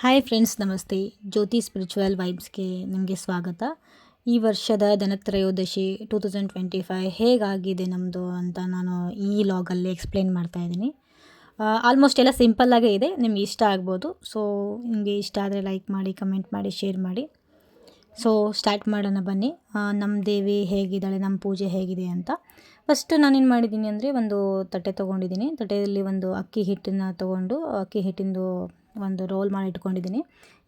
Hi friends ನಮಸ್ತೆ. ಜ್ಯೋತಿ spiritual ವೈಬ್ಸ್ಗೆ ನಿಮಗೆ ಸ್ವಾಗತ. ಈ ವರ್ಷದ Dhanatrayodashi two thousand twenty five ಹೇಗಾಗಿದೆ ನಮ್ಮದು ಅಂತ ನಾನು ಈ ಲಾಗಲ್ಲಿ ಎಕ್ಸ್ಪ್ಲೇನ್ ಮಾಡ್ತಾ ಇದ್ದೀನಿ. ಆಲ್ಮೋಸ್ಟ್ ಎಲ್ಲ ಸಿಂಪಲ್ಲಾಗೇ ಇದೆ. ನಿಮ್ಗೆ ಇಷ್ಟ ಆಗ್ಬೋದು. ಸೊ ನಿಮಗೆ ಇಷ್ಟ ಆದರೆ ಲೈಕ್ ಮಾಡಿ ಕಮೆಂಟ್ ಮಾಡಿ ಶೇರ್ ಮಾಡಿ. ಸೊ ಸ್ಟಾರ್ಟ್ ಮಾಡೋಣ ಬನ್ನಿ. ನಮ್ಮ ದೇವಿ ಹೇಗಿದ್ದಾಳೆ ನಮ್ಮ ಪೂಜೆ ಹೇಗಿದೆ ಅಂತ. ಫಸ್ಟ್ ನಾನೇನು ಮಾಡಿದ್ದೀನಿ ಅಂದರೆ ಒಂದು ತಟ್ಟೆ ತೊಗೊಂಡಿದ್ದೀನಿ. ತಟ್ಟೆಯಲ್ಲಿ ಒಂದು ಅಕ್ಕಿ ಹಿಟ್ಟನ್ನು ತೊಗೊಂಡು, ಅಕ್ಕಿ ಹಿಟ್ಟಿಂದು ಒಂದು ರೋಲ್ ಮಾಡಿ ಇಟ್ಕೊಂಡಿದ್ದೀನಿ.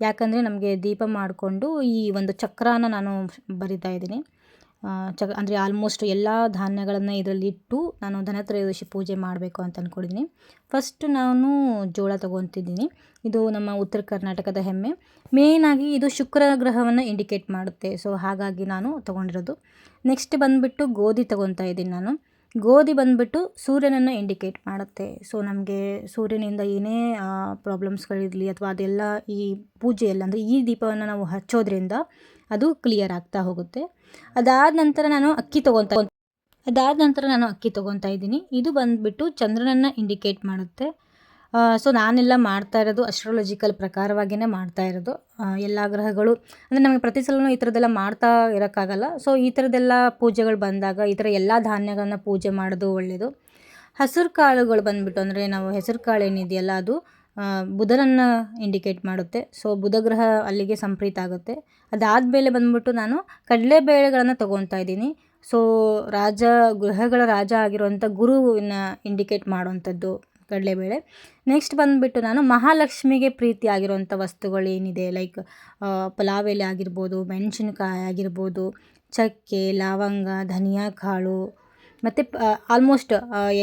ಯಾಕಂದರೆ ನಮಗೆ ದೀಪ ಮಾಡಿಕೊಂಡು ಈ ಒಂದು ಚಕ್ರಾನ ನಾನು ಬರಿತಾ ಇದ್ದೀನಿ. ಚ ಅಂದರೆ ಆಲ್ಮೋಸ್ಟ್ ಎಲ್ಲ ಧಾನ್ಯಗಳನ್ನು ಇದರಲ್ಲಿ ಇಟ್ಟು ನಾನು ಧನತ್ರಯೋದಶಿ ಪೂಜೆ ಮಾಡಬೇಕು ಅಂತ ಅಂದ್ಕೊಂಡಿದ್ದೀನಿ ಫಸ್ಟ್ ನಾನು ಜೋಳ ತೊಗೊತಿದ್ದೀನಿ. ಇದು ನಮ್ಮ ಉತ್ತರ ಕರ್ನಾಟಕದ ಹೆಮ್ಮೆ. ಮೇಯ್ನಾಗಿ ಇದು ಶುಕ್ರ ಗ್ರಹವನ್ನು ಇಂಡಿಕೇಟ್ ಮಾಡುತ್ತೆ. ಸೊ ಹಾಗಾಗಿ ನಾನು ತೊಗೊಂಡಿರೋದು. ನೆಕ್ಸ್ಟ್ ಬಂದುಬಿಟ್ಟು ಗೋಧಿ ತೊಗೊತಾ ಇದ್ದೀನಿ ನಾನು. ಗೋಧಿ ಬಂದುಬಿಟ್ಟು ಸೂರ್ಯನನ್ನು ಇಂಡಿಕೇಟ್ ಮಾಡುತ್ತೆ. ಸೊ ನಮಗೆ ಸೂರ್ಯನಿಂದ ಏನೇ ಪ್ರಾಬ್ಲಮ್ಸ್ಗಳಿರಲಿ ಅಥವಾ ಅದೆಲ್ಲ ಈ ಪೂಜೆಯಲ್ಲಿ, ಅಂದರೆ ಈ ದೀಪವನ್ನು ನಾವು ಹಚ್ಚೋದ್ರಿಂದ ಅದು ಕ್ಲಿಯರ್ ಆಗ್ತಾ ಹೋಗುತ್ತೆ. ಅದಾದ ನಂತರ ನಾನು ಅಕ್ಕಿ ತೊಗೊತಾ, ಅದಾದ ನಂತರ ನಾನು ಅಕ್ಕಿ ತೊಗೊತಾ ಇದ್ದೀನಿ. ಇದು ಬಂದುಬಿಟ್ಟು ಚಂದ್ರನನ್ನು ಇಂಡಿಕೇಟ್ ಮಾಡುತ್ತೆ. ಸೊ ನಾನೆಲ್ಲ ಮಾಡ್ತಾ ಇರೋದು ಅಸ್ಟ್ರಾಲಜಿಕಲ್ ಪ್ರಕಾರವಾಗಿಯೇ ಮಾಡ್ತಾ ಇರೋದು. ಎಲ್ಲ ಗ್ರಹಗಳು, ಅಂದರೆ ನಮಗೆ ಪ್ರತಿ ಸಲವೂ ಈ ಥರದ್ದೆಲ್ಲ ಮಾಡ್ತಾ ಇರೋಕ್ಕಾಗಲ್ಲ. ಸೊ ಈ ಥರದ್ದೆಲ್ಲ ಪೂಜೆಗಳು ಬಂದಾಗ, ಈ ಥರ ಎಲ್ಲ ಧಾನ್ಯಗಳನ್ನ ಪೂಜೆ ಮಾಡೋದು ಒಳ್ಳೆಯದು ಹಸಿರು ಕಾಳುಗಳು ಬಂದುಬಿಟ್ಟು, ಅಂದರೆ ನಾವು ಹೆಸರು ಕಾಳು ಏನಿದೆಯಲ್ಲ ಅದು ಬುಧನನ್ನು ಇಂಡಿಕೇಟ್ ಮಾಡುತ್ತೆ. ಸೊ ಬುಧ ಗ್ರಹ ಅಲ್ಲಿಗೆ ಸಂಪ್ರೀತ ಆಗುತ್ತೆ. ಅದಾದಮೇಲೆ ಬಂದ್ಬಿಟ್ಟು ನಾನು ಕಡಲೆಬೇಳೆಗಳನ್ನು ತೊಗೊತಾ ಇದ್ದೀನಿ. ಸೊ ರಾಜ ಗೃಹಗಳ ರಾಜ ಆಗಿರುವಂಥ ಗುರುವಿನ ಇಂಡಿಕೇಟ್ ಮಾಡುವಂಥದ್ದು. ಕಡಲೆಬೇಳೆ. ನೆಕ್ಸ್ಟ್ ಬಂದುಬಿಟ್ಟು ನಾನು ಮಹಾಲಕ್ಷ್ಮಿಗೆ ಪ್ರೀತಿ ಆಗಿರುವಂಥ ವಸ್ತುಗಳು ಏನಿದೆ? ಲೈಕ್ ಪಲಾವ್ ಎಲೆ ಆಗಿರ್ಬೋದು, ಮೆಣಸಿನಕಾಯಿ ಆಗಿರ್ಬೋದು, ಚಕ್ಕೆ, ಲವಂಗ, ಧನಿಯಾ ಕಾಳು. ಮತ್ತು ಆಲ್ಮೋಸ್ಟ್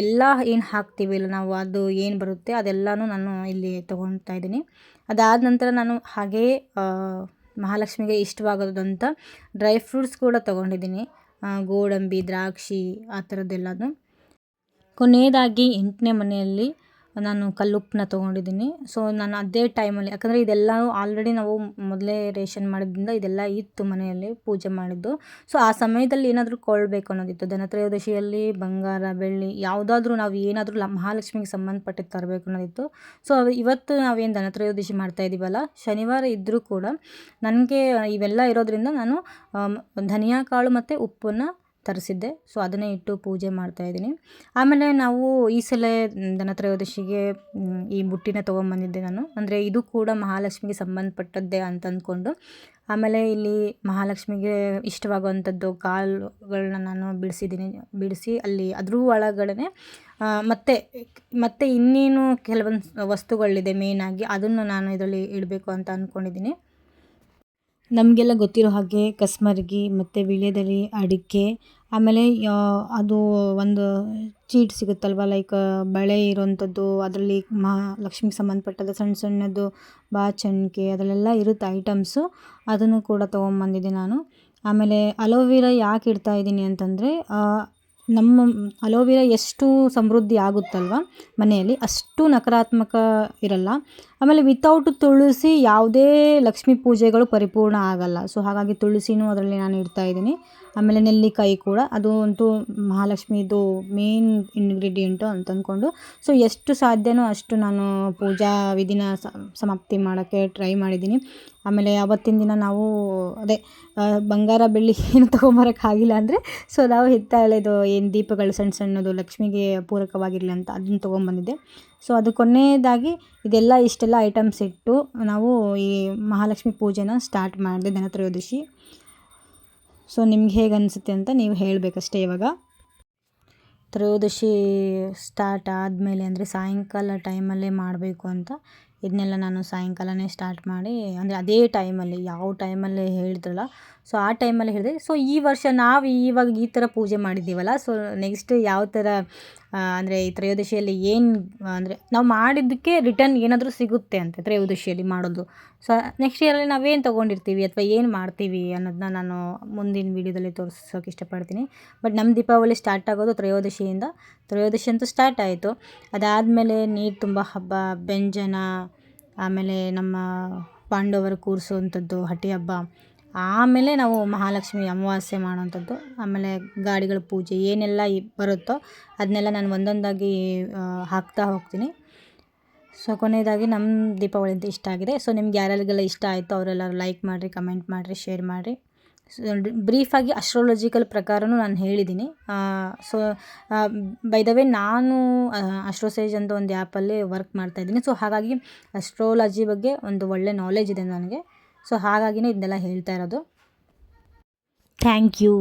ಎಲ್ಲ ಏನು ಹಾಕ್ತೀವಿಲ್ಲ ನಾವು, ಅದು ಏನು ಬರುತ್ತೆ ಅದೆಲ್ಲನೂ ನಾನು ಇಲ್ಲಿ ತೊಗೊಳ್ತಾ ಇದ್ದೀನಿ. ಅದಾದ ನಂತರ ನಾನು ಹಾಗೇ ಮಹಾಲಕ್ಷ್ಮಿಗೆ ಇಷ್ಟವಾಗೋದಂಥ ಡ್ರೈ ಫ್ರೂಟ್ಸ್ ಕೂಡ ತೊಗೊಂಡಿದ್ದೀನಿ. ಗೋಡಂಬಿ, ದ್ರಾಕ್ಷಿ, ಆ ಥರದ್ದೆಲ್ಲನೂ ಕೊನೆಯದಾಗಿ ಎಂಟನೇ ಮನೆಯಲ್ಲಿ ನಾನು ಕಲ್ಲುಪ್ಪನ್ನ ತೊಗೊಂಡಿದ್ದೀನಿ. ಸೊ ನಾನು ಅದೇ ಟೈಮಲ್ಲಿ ಯಾಕಂದರೆ ಇದೆಲ್ಲ ಆಲ್ರೆಡಿ ನಾವು ಮೊದಲೇ ರೇಷನ್ ಮಾಡಿದ್ರಿಂದ ಇದೆಲ್ಲ ಇತ್ತು ಮನೆಯಲ್ಲಿ ಪೂಜೆ ಮಾಡಿದ್ದು. ಸೊ ಆ ಸಮಯದಲ್ಲಿ ಏನಾದರೂ ಕೊಳ್ಳಬೇಕು ಅನ್ನೋದಿತ್ತು. ಧನತ್ರಯೋದಶಿಯಲ್ಲಿ ಬಂಗಾರ, ಬೆಳ್ಳಿ, ಯಾವುದಾದ್ರೂ ನಾವು ಏನಾದರೂ ಲ, ಮಹಾಲಕ್ಷ್ಮಿಗೆ ಸಂಬಂಧಪಟ್ಟಿದ್ದು ತರಬೇಕು ಅನ್ನೋದಿತ್ತು. ಸೊ ಇವತ್ತು ನಾವೇನು ಧನತ್ರಯೋದಶಿ ಮಾಡ್ತಾ ಇದ್ದೀವಲ್ಲ ಶನಿವಾರ ಇದ್ದರೂ ಕೂಡ ನನಗೆ ಇವೆಲ್ಲ ಇರೋದ್ರಿಂದ ನಾನು ಧನಿಯಾ ಕಾಳು ಮತ್ತು ಉಪ್ಪನ್ನು ತರಿಸಿದ್ದೆ. ಸೊ ಅದನ್ನೇ ಇಟ್ಟು ಪೂಜೆ ಮಾಡ್ತಾಯಿದ್ದೀನಿ ಆಮೇಲೆ ನಾವು ಈ ಸಲ ಧನತ್ರಯೋದಶಿಗೆ ಈ ಬುಟ್ಟಿನ ತೊಗೊಂಬಂದಿದ್ದೆ ನಾನು. ಅಂದರೆ ಇದು ಕೂಡ ಮಹಾಲಕ್ಷ್ಮಿಗೆ ಸಂಬಂಧಪಟ್ಟದ್ದೇ ಅಂತ ಅಂದ್ಕೊಂಡು. ಆಮೇಲೆ ಇಲ್ಲಿ ಮಹಾಲಕ್ಷ್ಮಿಗೆ ಇಷ್ಟವಾಗುವಂಥದ್ದು ಕಾಲುಗಳನ್ನ ನಾನು ಬಿಡಿಸಿದ್ದೀನಿ, ಬಿಡಿಸಿ ಅಲ್ಲಿ ಅದ್ರ ಒಳಗಡೆ ಮತ್ತು, ಮತ್ತೆ ಇನ್ನೇನು ಕೆಲವೊಂದು ವಸ್ತುಗಳಿದೆ ಮೇಯ್ನಾಗಿ ಅದನ್ನು ನಾನು ಇದರಲ್ಲಿ ಇಡಬೇಕು ಅಂತ ಅಂದ್ಕೊಂಡಿದ್ದೀನಿ. ನಮಗೆಲ್ಲ ಗೊತ್ತಿರೋ ಹಾಗೆ ಕಸ್ಮರ್ಗಿ ಮತ್ತು ವೀಳ್ಯದೆಲೆ ಅಡಿಕೆ, ಆಮೇಲೆ ಅದು ಒಂದು ಚೀಟ್ ಸಿಗುತ್ತಲ್ವ ಲೈಕ್ ಬಳೆ ಇರೋವಂಥದ್ದು ಅದರಲ್ಲಿ ಮಹಾಲಕ್ಷ್ಮಿಗೆ ಸಂಬಂಧಪಟ್ಟದ ಸಣ್ಣ ಸಣ್ಣದು ಬಾಚಣಿಕೆ ಅದರಲ್ಲೆಲ್ಲ ಇರುತ್ತೆ ಐಟಮ್ಸು ಅದನ್ನು ಕೂಡ ತೊಗೊಂಬಂದಿದ್ದೆ ನಾನು. ಆಮೇಲೆ ಅಲೋವೆರಾ ಯಾಕೆ ಇಡ್ತಾ ಇದ್ದೀನಿ ಅಂತಂದರೆ ನಮ್ಮ ಅಲೋವೆರಾ ಎಷ್ಟು ಸಮೃದ್ಧಿ ಆಗುತ್ತಲ್ವ ಮನೆಯಲ್ಲಿ, ಅಷ್ಟು ನಕಾರಾತ್ಮಕ ಇರಲ್ಲ. ಆಮೇಲೆ ವಿತೌಟ್ ತುಳಸಿ ಯಾವುದೇ ಲಕ್ಷ್ಮೀ ಪೂಜೆಗಳು ಪರಿಪೂರ್ಣ ಆಗಲ್ಲ. ಸೊ ಹಾಗಾಗಿ ತುಳಸಿನೂ ಅದರಲ್ಲಿ ನಾನು ಇಡ್ತಾ ಇದ್ದೀನಿ. ಆಮೇಲೆ ನೆಲ್ಲಿಕಾಯಿ ಕೂಡ. ಅದು ಅಂತೂ ಮಹಾಲಕ್ಷ್ಮಿದು ಮೇನ್ ಇಂಗ್ರೀಡಿಯೆಂಟು ಅಂತ ಅಂದ್ಕೊಂಡು ಸೊ ಎಷ್ಟು ಸಾಧ್ಯನೋ ಅಷ್ಟು ನಾನು ಪೂಜಾ ವಿಧಿನ ಸಮಾಪ್ತಿ ಮಾಡೋಕ್ಕೆ ಟ್ರೈ ಮಾಡಿದ್ದೀನಿ. ಆಮೇಲೆ ಅವತ್ತಿನ ದಿನ ನಾವು, ಅದೇ ಬಂಗಾರ ಬೆಳ್ಳಿ ಏನು ತೊಗೊಂಬರೋಕ್ಕಾಗಿಲ್ಲ ಅಂದರೆ ಸೊ ನಾವು ಹಿತ್ತಾಳೆದು ಏನು ದೀಪಗಳು ಸಣ್ಣ ಸಣ್ಣದು ಲಕ್ಷ್ಮಿಗೆ ಪೂರಕವಾಗಿರಲಿ ಅಂತ ಅದನ್ನು ತೊಗೊಂಬಂದಿದ್ದೆ. ಸೊ, ಅದು ಕೊನೆಯದಾಗಿ ಇದೆಲ್ಲ ಇಷ್ಟೆಲ್ಲ ಐಟಮ್ಸ್ ಇಟ್ಟು ನಾವು ಈ ಮಹಾಲಕ್ಷ್ಮಿ ಪೂಜೆನ ಸ್ಟಾರ್ಟ್ ಮಾಡಿದೆ ಧನತ್ರಯೋದಶಿ ಸೊ, ನಿಮ್ಗೆ ಹೇಗೆ ಅನಿಸುತ್ತೆ ಅಂತ ನೀವು ಹೇಳಬೇಕಷ್ಟೇ ಇವಾಗ. ತ್ರಯೋದಶಿ ಸ್ಟಾರ್ಟ್ ಆದಮೇಲೆ ಅಂದರೆ ಸಾಯಂಕಾಲ ಟೈಮಲ್ಲೇ ಮಾಡಬೇಕು ಅಂತ ಇದನ್ನೆಲ್ಲ ನಾನು ಸಾಯಂಕಾಲನೇ ಸ್ಟಾರ್ಟ್ ಮಾಡಿ, ಅಂದರೆ ಅದೇ ಟೈಮಲ್ಲಿ ಯಾವ ಟೈಮಲ್ಲಿ ಹೇಳಿದ್ರಲ್ಲ ಸೊ ಆ ಟೈಮಲ್ಲಿ ಹೇಳಿದೆ. ಸೊ ಈ ವರ್ಷ ನಾವು ಇವಾಗ ಈ ಥರ ಪೂಜೆ ಮಾಡಿದ್ದೀವಲ್ಲ ಸೊ ನೆಕ್ಸ್ಟ್ ಯಾವ ಥರ ಅಂದರೆ ಈ ತ್ರಯೋದಶಿಯಲ್ಲಿ ಏನು, ಅಂದರೆ ನಾವು ಮಾಡಿದ್ದಕ್ಕೆ ರಿಟರ್ನ್ ಏನಾದರೂ ಸಿಗುತ್ತೆ ಅಂತ, ತ್ರಯೋದಶಿಯಲ್ಲಿ ಮಾಡೋದು. ಸೊ ನೆಕ್ಸ್ಟ್ ಇಯರಲ್ಲಿ ನಾವೇನು ತೊಗೊಂಡಿರ್ತೀವಿ ಅಥವಾ ಏನು ಮಾಡ್ತೀವಿ ಅನ್ನೋದನ್ನ ನಾನು ಮುಂದಿನ ವೀಡಿಯೋದಲ್ಲಿ ತೋರಿಸೋಕೆ ಇಷ್ಟಪಡ್ತೀನಿ. ಬಟ್ ನಮ್ಮ ದೀಪಾವಳಿ ಸ್ಟಾರ್ಟ್ ಆಗೋದು ತ್ರಯೋದಶಿಯಿಂದ. ತ್ರಯೋದಶಿ ಅಂತೂ ಸ್ಟಾರ್ಟ್ ಆಯಿತು. ಅದಾದಮೇಲೆ ನೀರು ತುಂಬ ಹಬ್ಬ, ಬೆಂಜನ ಆಮೇಲೆ ನಮ್ಮ ಪಾಂಡವರು ಕೂರಿಸುವಂಥದ್ದು ಹಟ್ಟಿ ಹಬ್ಬ. ಆಮೇಲೆ ನಾವು ಮಹಾಲಕ್ಷ್ಮಿ ಅಮಾವಾಸ್ಯೆ ಮಾಡುವಂಥದ್ದು. ಆಮೇಲೆ ಗಾಡಿಗಳ ಪೂಜೆ ಏನೆಲ್ಲ ಬರುತ್ತೋ ಅದನ್ನೆಲ್ಲ ನಾನು ಒಂದೊಂದಾಗಿ ಹಾಕ್ತಾ ಹೋಗ್ತೀನಿ. ಸೊ, ಕೊನೆಯದಾಗಿ ನಮ್ಮ ದೀಪಾವಳಿ ಇಷ್ಟ ಆಗಿದೆ. ಸೊ, ನಿಮ್ಗೆ ಯಾರ್ಯಾರಿಗೆಲ್ಲ ಇಷ್ಟ ಆಯಿತು ಅವರೆಲ್ಲರೂ ಲೈಕ್ ಮಾಡಿರಿ ಕಮೆಂಟ್ ಮಾಡಿರಿ ಶೇರ್ ಮಾಡಿರಿ. ಬ್ರೀಫಾಗಿ ಅಸ್ಟ್ರಾಲಜಿಕಲ್ ಪ್ರಕಾರನೂ ನಾನು ಹೇಳಿದ್ದೀನಿ. ಸೊ ಬೈ ದ ವೇ ನಾನು ಅಸ್ಟ್ರೋಸೇಜ್ ಅಂತ ಒಂದು ಆ್ಯಪಲ್ಲಿ ವರ್ಕ್ ಮಾಡ್ತಾ ಇದ್ದೀನಿ. ಸೊ ಹಾಗಾಗಿ ಅಸ್ಟ್ರಾಲಜಿ ಬಗ್ಗೆ ಒಂದು ಒಳ್ಳೆ ನಾಲೆಜ್ ಇದೆ ನನಗೆ. ಸೊ ಹಾಗಾಗಿನೇ ಇದನ್ನೆಲ್ಲ ಹೇಳ್ತಾ ಇರೋದು. Thank you